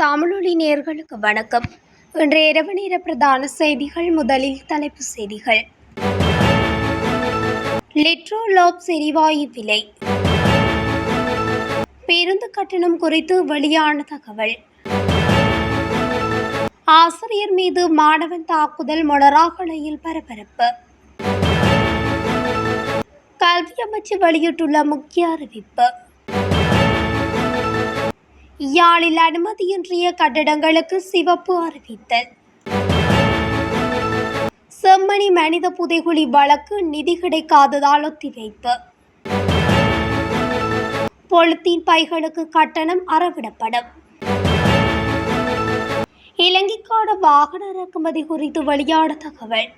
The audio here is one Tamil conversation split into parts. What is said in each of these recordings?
நேர்களுக்கு வணக்கம். இன்று இரவு நேர பிரதான செய்திகள் முதலில் தலைப்பு செய்திகள். லிட்ரோலாப் லோப்ஸ் எரிவாயு விலை. பேருந்து கட்டணம் குறித்து வெளியான தகவல். ஆசிரியர் மீது மாணவன் தாக்குதல் மொனராகலையில் பரபரப்பு. கல்வி அமைச்சு வெளியிட்டுள்ள முக்கிய அறிவிப்பு. யாழில் அனுமதியின்றிய கட்டடங்களுக்கு சிவப்பு அறிவித்தல். செம்மணி மனித புதைகுழி வழக்கு நிதி கிடைக்காததால் ஒத்திவைப்பு. பொலித்தீன் பைகளுக்கு கட்டணம் அறவிடப்படும். இலங்கைக்கான வாகன இறக்குமதி குறித்து வெளியான தகவல்.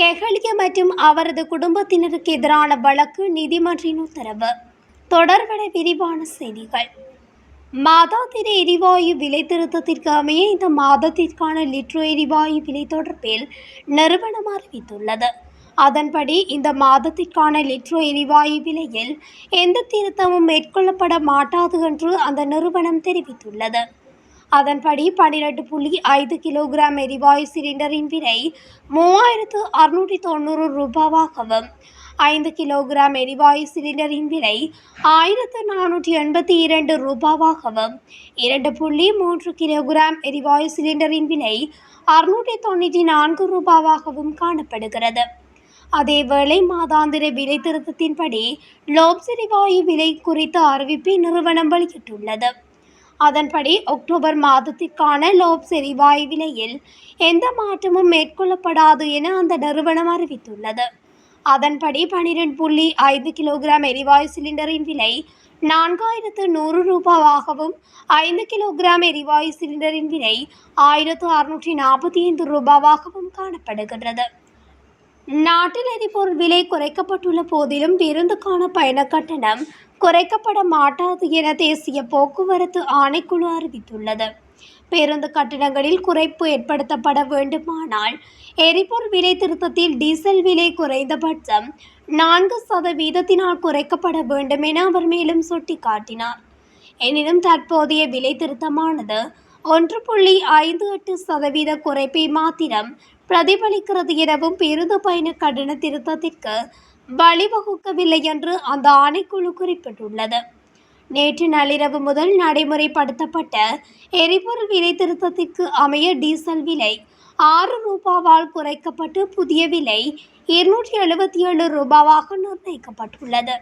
கெஹலிய மற்றும் அவரது குடும்பத்தினருக்கு எதிரான வழக்கு நீதிமன்றின் உத்தரவு. தொடர்பட விரிவான செய்திகள். மாதாந்திர எரிவாயு விலை திருத்தத்திற்கு அமைய இந்த மாதத்திற்கான லிட்ரோ எரிவாயு விலை தொடர்பில் நிறுவனம் அறிவித்துள்ளது. அதன்படி இந்த மாதத்திற்கான லிட்ரோ எரிவாயு விலையில் எந்த திருத்தமும் மேற்கொள்ளப்பட மாட்டாது என்று அந்த நிறுவனம் தெரிவித்துள்ளது. அதன்படி பன்னிரண்டு புள்ளி ஐந்து கிலோகிராம் எரிவாயு சிலிண்டரின் விலை மூவாயிரத்து அறுநூற்றி தொண்ணூறு ரூபாவாகவும் ஐந்து கிலோகிராம் எரிவாயு சிலிண்டரின் விலை ஆயிரத்து நானூற்றி எண்பத்தி இரண்டு ரூபாவாகவும் இரண்டு புள்ளி மூன்று கிலோகிராம் எரிவாயு சிலிண்டரின் விலை அறுநூற்றி தொண்ணூற்றி நான்கு ரூபாவாகவும் காணப்படுகிறது. அதேவேளை மாதாந்திர விலை திருத்தத்தின்படி லோப்ஸ் எரிவாயு விலை குறித்த அறிவிப்பை நிறுவனம் வெளியிட்டுள்ளது. அதன்படி அக்டோபர் மாதத்திற்கான லோப்ஸ் எரிவாயு விலையில் எந்த மாற்றமும் மேற்கொள்ளப்படாது என அந்த நிறுவனம் அறிவித்துள்ளது. அதன்படி பனிரெண்டு புள்ளி ஐந்து கிலோகிராம் எரிவாயு சிலிண்டரின் விலை நான்காயிரத்து நூறு ரூபாவாகவும் ஐந்து கிலோகிராம் எரிவாயு சிலிண்டரின் விலை ஆயிரத்து அறுநூற்றி நாற்பத்தி ஐந்து ரூபாவாகவும் காணப்படுகின்றது. நாட்டில் எரிபொருள் விலை குறைக்கப்பட்டுள்ள போதிலும் பேருந்துக்கான பயண கட்டணம் குறைக்கப்பட மாட்டாது என தேசிய போக்குவரத்து ஆணைக்குழு அறிவித்துள்ளது. பேருந்து கட்டணங்களில் குறைப்பு ஏற்படுத்தப்பட வேண்டுமானால் எரிபொருள் விலை திருத்தத்தில் டீசல் விலை குறைந்தபட்சம் நான்கு சதவீதத்தினால் குறைக்கப்பட வேண்டும் என அவர் மேலும் சுட்டிக்காட்டினார். எனினும் தற்போதைய விலை திருத்தமானது ஒன்று புள்ளி ஐந்து எட்டு சதவீத குறைப்பை மாத்திரம் பிரதிபலிக்கிறது எனவும் பேருந்து பயண கட்டண திருத்தத்திற்கு வழிவகுக்கவில்லை என்று அந்த ஆணைக்குழு குறிப்பிட்டுள்ளது. நேற்று நள்ளிரவு முதல் நடைமுறைப்படுத்தப்பட்ட எரிபொருள் விலை திருத்தத்திற்கு அமைய டீசல் விலை ஆறு ரூபாவால் குறைக்கப்பட்டு புதிய விலை இருநூற்றி எழுபத்தி ஏழு ரூபாவாக நிர்ணயிக்கப்பட்டுள்ளது.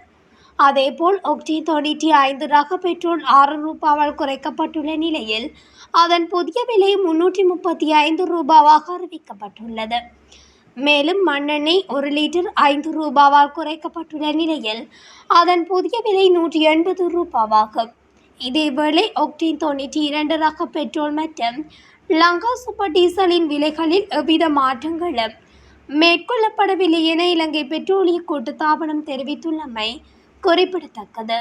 அதேபோல் ஒக்டி தொண்ணூற்றி ஐந்து ரக பெட்ரோல் ஆறு ரூபாவால் குறைக்கப்பட்டுள்ள நிலையில் அதன் புதிய விலை முன்னூற்றி முப்பத்தி ஐந்து ரூபாவாக அறிவிக்கப்பட்டுள்ளது. மேலும் மண்ணெண்ணெய் ஒரு லிட்டர் ஐந்து ரூபாவால் குறைக்கப்பட்டுள்ள நிலையில் அதன் புதிய விலை நூற்றி எண்பது ரூபாவாகும். இதேவேளை ஒக்டின் தொண்ணூற்றி இரண்டு ரக பெட்ரோல் மற்றும் லங்கா சூப்பர் டீசலின் விலைகளில் எவ்வித மாற்றங்களும் மேற்கொள்ளப்படவில்லை என இலங்கை பெட்ரோலிய கூட்டுத்தாபனம் தெரிவித்துள்ளமை குறிப்பிடத்தக்கது.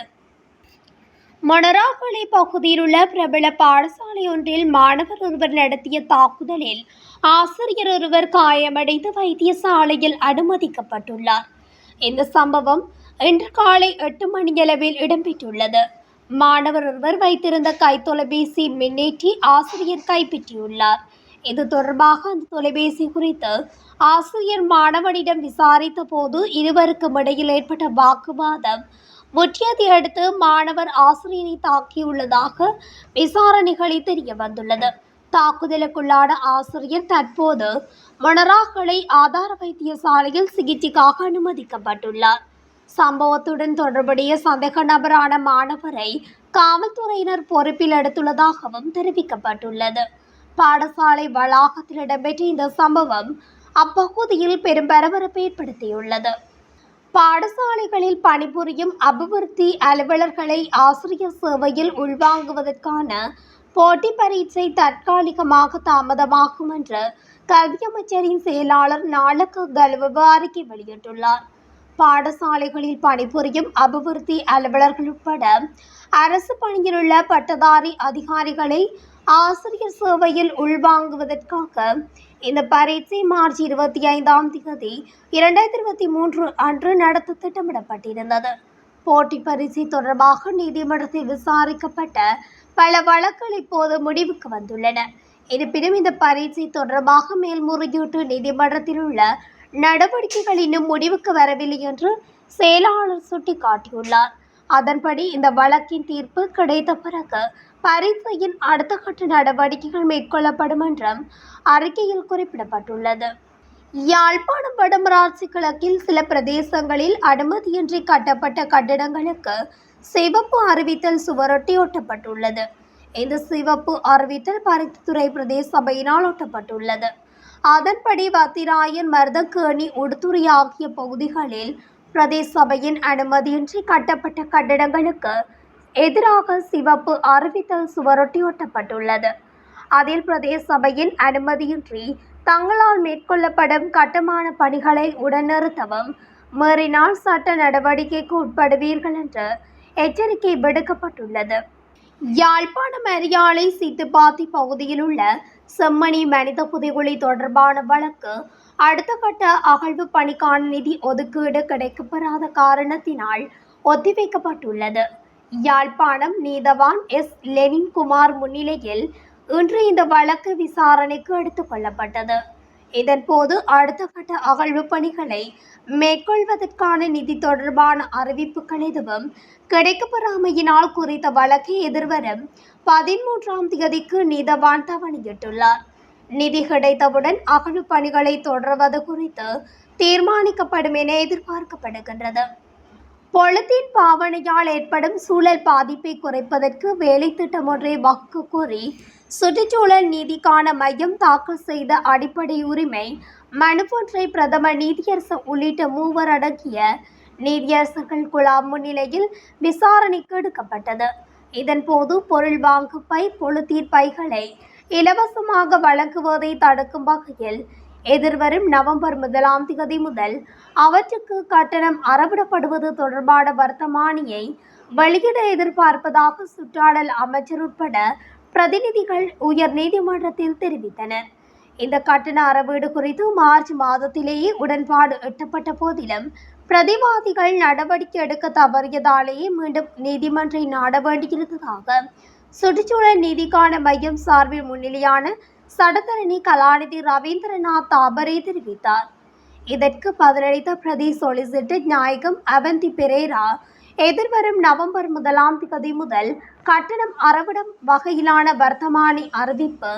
மொனராகலை பகுதியில் உள்ள பிரபல பாடசாலை ஒன்றில் மாணவர் ஒருவர் நடத்திய தாக்குதலில் ஆசிரியர் ஒருவர் காயமடைந்து வைத்தியசாலையில் அனுமதிக்கப்பட்டுள்ளார். இந்த சம்பவம் இன்று காலை எட்டு மணியளவில் இடம்பெற்றுள்ளது. மாணவர் ஒருவர் வைத்திருந்த கைத்தொலைபேசி மின்னேற்றி ஆசிரியர் கைப்பற்றியுள்ளார். இது தொடர்பாக அந்த தொலைபேசி குறித்து ஆசிரியர் மாணவனிடம் விசாரித்த போது இருவருக்கும் இடையில் ஏற்பட்ட வாக்குவாதம் முற்றியதை அடுத்து மாணவர் ஆசிரியரை தாக்கியுள்ளதாக விசாரணைகளில் தெரிய வந்துள்ளது. தாக்குதலுக்குள்ளான ஆசிரியர் தற்போது மொனராகலை ஆதார வைத்தியசாலையில் சிகிச்சைக்காக அனுமதிக்கப்பட்டுள்ளார். சம்பவத்துடன் தொடர்புடைய சந்தேக நபரான மாணவரை காவல்துறையினர் பொறுப்பில் எடுத்துள்ளதாகவும் தெரிவிக்கப்பட்டுள்ளது. பாடசாலை வளாகத்தில் இடம்பெற்ற இந்த சம்பவம் அப்பகுதியில் பெரும் பரபரப்பை ஏற்படுத்தியுள்ளது. பாடசாலைகளில் பணிபுரியும் அபிவிருத்தி அலுவலர்களை ஆசிரியர் சேவையில் உள்வாங்குவதற்கான போட்டி பரீட்சை தற்காலிகமாக தாமதமாகும் என்று கல்வி அமைச்சரின் செயலாளர் நாளக்கு கல்வ அறிக்கை வெளியிட்டுள்ளார். பாடசாலைகளில் பணிபுரியும் அபிவிருத்தி அலுவலர்கள் உட்பட அரசு பணியிலுள்ள பட்டதாரி அதிகாரிகளை ஆசிரியர் சேவையில் உள்வாங்குவதற்காக இந்த பரீட்சை மார்ச் இருபத்தி ஐந்தாம் தேதி இரண்டாயிரத்தி இருபத்தி மூன்று அன்று நடத்த திட்டமிடப்பட்டிருந்தது. போட்டி பரீட்சை தொடர்பாக நீதிமன்றத்தில் விசாரிக்கப்பட்ட பல வழக்குகள் இப்போது முடிவுக்கு வந்துள்ளன. இருப்பினும் இந்த பரீட்சை தொடர்பாக மேல்முறையீட்டு நீதிமன்றத்தில் உள்ள நடவடிக்கைகள் இன்னும் முடிவுக்கு வரவில்லை என்று செயலாளர் சுட்டிக்காட்டியுள்ளார். அதன்படி இந்த வழக்கின் தீர்ப்பு கிடைத்த பிறகு பரீட்சையின் அடுத்த கட்ட நடவடிக்கைகள் மேற்கொள்ளப்படும் என்றும் அறிக்கையில் குறிப்பிடப்பட்டுள்ளது. யாழ்ப்பாணம் வடமராட்சி கிழக்கில் சில பிரதேசங்களில் அனுமதியின்றி கட்டப்பட்ட கட்டிடங்களுக்கு சிவப்பு அறிவித்தல் சுவரொட்டி ஒட்டப்பட்டுள்ளது. இந்த சிவப்பு அறிவித்தல் பருத்தித்துறை பிரதேச சபையினால் ஒட்டப்பட்டுள்ளது. அதன்படி வத்திராயன் மருதக்கேணி உடுத்துறை ஆகிய பகுதிகளில் பிரதேச சபையின் அனுமதியின்றி கட்டப்பட்ட கட்டடங்களுக்கு எதிராக சிவப்பு அறிவித்தல் சுவரொட்டி ஒட்டப்பட்டுள்ளது அதில் பிரதேச சபையின் அனுமதியின்றி தங்களால் மேற்கொள்ளப்படும் கட்டுமான பணிகளை உடனிறுத்தவும் மீறினால் சட்ட நடவடிக்கைக்கு உட்படுவீர்கள் என்று எச்சரிக்கை விடுக்கப்பட்டுள்ளது. யாழ்ப்பாணம் அரியாலை சித்துப்பாத்தி பகுதியில் உள்ள செம்மணி மனித புதைகுழி தொடர்பான வழக்கு அடுத்த கட்ட அகழ்வு பணிக்கான நிதி ஒதுக்கீடு கிடைக்கப்பெறாத காரணத்தினால் ஒத்திவைக்கப்பட்டுள்ளது. யாழ்ப்பாணம் நீதவான் எஸ். லெனின் குமார் முன்னிலையில் இன்று இந்த வழக்கு விசாரணைக்கு எடுத்துக் கொள்ளப்பட்டது. இதன்போது அடுத்த கட்ட அகழ்வு பணிகளை மேற்கொள்வதற்கான நிதி தொடர்பான அறிவிப்புகள் எதுவும் கிடைக்கப்பெறாமையினால் குறித்த வழக்கை எதிர்வரும் பதிமூன்றாம் தேதிக்கு நீதவான் தவணையிட்டுள்ளார். நிதி கிடைத்தவுடன் அகழ்வு பணிகளை தொடர்வது குறித்து தீர்மானிக்கப்படும் என எதிர்பார்க்கப்படுகின்றது. பொலித்தீன் பாவனையால் ஏற்படும் சூழல் பாதிப்பை குறைப்பதற்கு வேலை திட்டம் ஒன்றை வகுக்க கோரி சுற்றுச்சூழல் நீதிக்கான மையம் தாக்கல் செய்த அடிப்படை உரிமை மனு ஒன்றை பிரதமர் நீதியரசு உள்ளிட்ட மூவர் அடங்கிய நீதியரசர்கள் குழாம் முன்னிலையில் விசாரணைக்கு எடுக்கப்பட்டது. இதன்போது பொருள் வாங்கு பை பொழுத்தீர் பைகளை இலவசமாக வழங்குவதை தடுக்கும் வகையில் எதிர்வரும் நவம்பர் முதலாம் தேதி முதல் அவற்றுக்கு கட்டணம் அறவிடப்படுவது தொடர்பான வர்த்தமானியை வெளியிட எதிர்பார்ப்பதாக சுற்றாடல் அமைச்சர் உட்பட பிரதிநிதிகள் உயர் நீதிமன்றத்தில் தெரிவித்தனர். இந்த கட்டண அறவீடு குறித்து மார்ச் மாதத்திலேயே உடன்பாடு எட்டப்பட்ட போதிலும் பிரதிவாதிகள் நடவடிக்கை எடுக்க தவறியதாலேயே மீண்டும் நீதிமன்றை நாட வேண்டியிருந்ததாக சுற்றுச்சூழல் நீதிக்கான மையம் சார்பில் முன்னிலையான சடத்தரணி கலாநிதி ரவீந்திரநாத் தாபரே தெரிவித்தார். இதற்கு பதிலளித்த பிரதி சொலிசிட்டர் நாயகம் அவந்தி பெரேரா எதிர்வரும் நவம்பர் முதலாம் தேதி முதல் கட்டணம் அறவிடம் வகையிலான வர்த்தமானி அறிவிப்பு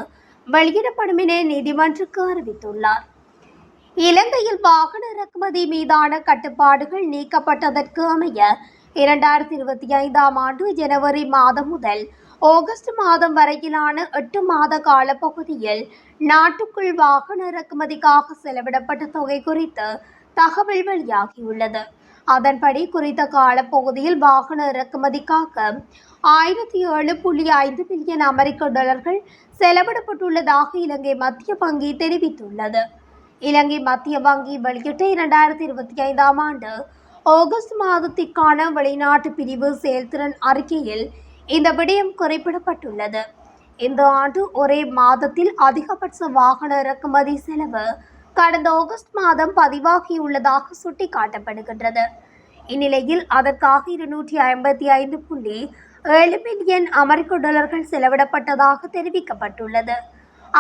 வெளியிடப்படும் என நீதிமன்றுக்கு அறிவித்துள்ளார். இலங்கையில் வாகன இறக்குமதி மீதான கட்டுப்பாடுகள் நீக்கப்பட்டதற்கு அமைய இரண்டாயிரத்தி இருபத்தி ஐந்தாம் ஆண்டு ஜனவரி மாதம் முதல் ஆகஸ்ட் மாதம் வரையிலான எட்டு மாத காலப்பகுதியில் நாட்டுக்குள் வாகன இறக்குமதிக்காக செலவிடப்பட்ட தொகை குறித்து தகவல் வெளியாகியுள்ளது. அதன்படி குறித்த காலப்பகுதியில் வாகன இறக்குமதிக்காக ஆயிரத்தி ஏழு புள்ளி ஐந்து பில்லியன் அமெரிக்க டாலர்கள் செலவிடப்பட்டுள்ளதாக இலங்கை மத்திய வங்கி தெரிவித்துள்ளது. இலங்கை மத்திய வங்கி வெளியிட்ட இரண்டாயிரத்தி இருபத்தி ஐந்தாம் ஆண்டு ஆகஸ்ட் மாதத்திற்கான வெளிநாட்டு பிரிவு செயல்திறன் அறிக்கையில் இந்த விடயம் குறிப்பிடப்பட்டுள்ளது. இந்த ஆண்டு ஒரே மாதத்தில் அதிகபட்ச வாகன இறக்குமதி செலவு கடந்த ஆகஸ்ட் மாதம் பதிவாகியுள்ளதாக சுட்டிக்காட்டப்படுகின்றது. இந்நிலையில் அதற்காக இருநூற்றி ஐம்பத்தி ஐந்து புள்ளி ஏழு மில்லியன் அமெரிக்க டாலர்கள் செலவிடப்பட்டதாக தெரிவிக்கப்பட்டுள்ளது.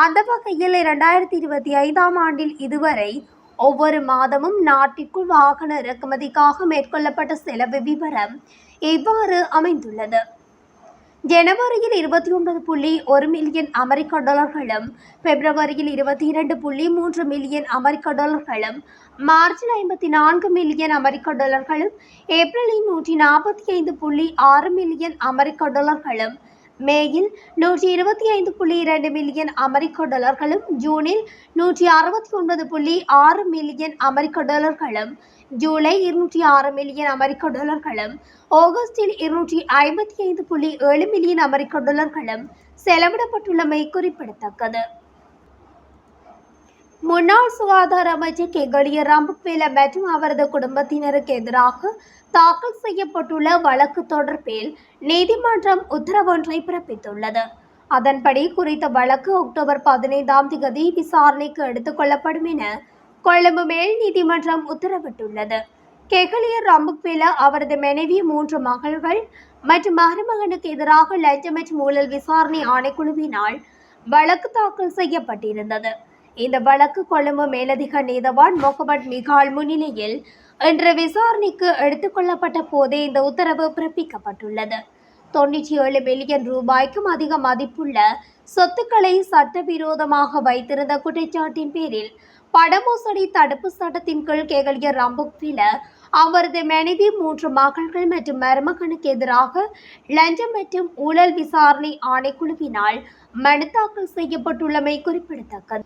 அந்த வகையில் இரண்டாயிரத்தி இருபத்தி ஐந்தாம் ஆண்டில் இதுவரை ஒவ்வொரு மாதமும் நாட்டிற்குள் வாகன இறக்குமதிக்காக மேற்கொள்ளப்பட்ட செலவு விவரம் இவ்வாறு அமைந்துள்ளது? ஜனவரியில் இருபத்தி ஒன்பது புள்ளி ஒரு மில்லியன் அமெரிக்க டாலர்களும் பிப்ரவரியில் இருபத்தி இரண்டு புள்ளி மூன்று மில்லியன் அமெரிக்க டாலர்களும் மார்ச்சில் ஐம்பத்தி நான்கு மில்லியன் அமெரிக்க டாலர்களும் ஏப்ரலில் நூற்றி நாற்பத்தி ஐந்து புள்ளி ஆறு மில்லியன் அமெரிக்க டாலர்களும் மேயில் நூற்றி இருபத்தி ஐந்து புள்ளி இரண்டு மில்லியன் அமெரிக்க டாலர்களும் ஜூனில் நூற்றி அறுபத்தி ஒன்பது புள்ளி ஆறு மில்லியன் அமெரிக்க டாலர்களும் ஜூலை இருநூற்றி ஆறு மில்லியன் அமெரிக்க டாலர்களும் ஆகஸ்டில் இருநூற்றி ஐம்பத்தி ஐந்து புள்ளி ஏழு மில்லியன் அமெரிக்க டாலர்களும் செலவிடப்பட்டுள்ளமை குறிப்பிடத்தக்கது. முன்னாள் சுகாதார அமைச்சர் கெகடிய ராம்புக்வேல மற்றும் அவரது குடும்பத்தினருக்கு எதிராக தாக்கல் செய்யப்பட்டுள்ள வழக்கு தொடர்பில் நீதிமன்றம் உத்தரவொன்றை பிறப்பித்துள்ளது. அதன்படி குறித்த வழக்கு அக்டோபர் பதினைந்தாம் தேதி விசாரணைக்கு எடுத்துக் கொள்ளப்படும் என கொழும்பு மேல் நீதிமன்றம் உத்தரவிட்டுள்ளது. கெகலியர் ராம்புக்வேல அவரது மனைவி மூன்று மகள்கள் மற்றும் மருமகனுக்கு எதிராக லஞ்சம் மற்றும் ஊழல் விசாரணை ஆணைக்குழுவினால் வழக்கு தாக்கல் செய்யப்பட்டிருந்தது. இந்த வழக்கு கொழும்பு மேலதிக நீதவான் முகமது மிகால் முன்னிலையில் இன்று விசாரணைக்கு எடுத்துக்கொள்ளப்பட்ட போதே இந்த உத்தரவு பிறப்பிக்கப்பட்டுள்ளது. தொண்ணூற்றி ஏழு மில்லியன் ரூபாய்க்கும் அதிக மதிப்புள்ள சொத்துக்களை சட்டவிரோதமாக வைத்திருந்த குற்றச்சாட்டின் பேரில் படமோசடி தடுப்பு சட்டத்தின் கீழ் கேகலிய ராம்புக்வில அவரது மனைவி மூன்று மகள்கள் மற்றும் மருமகனுக்கு எதிராக லஞ்சம் மற்றும் ஊழல் விசாரணை ஆணைக்குழுவினால் மனு தாக்கல் செய்யப்பட்டுள்ளமை குறிப்பிடத்தக்கது.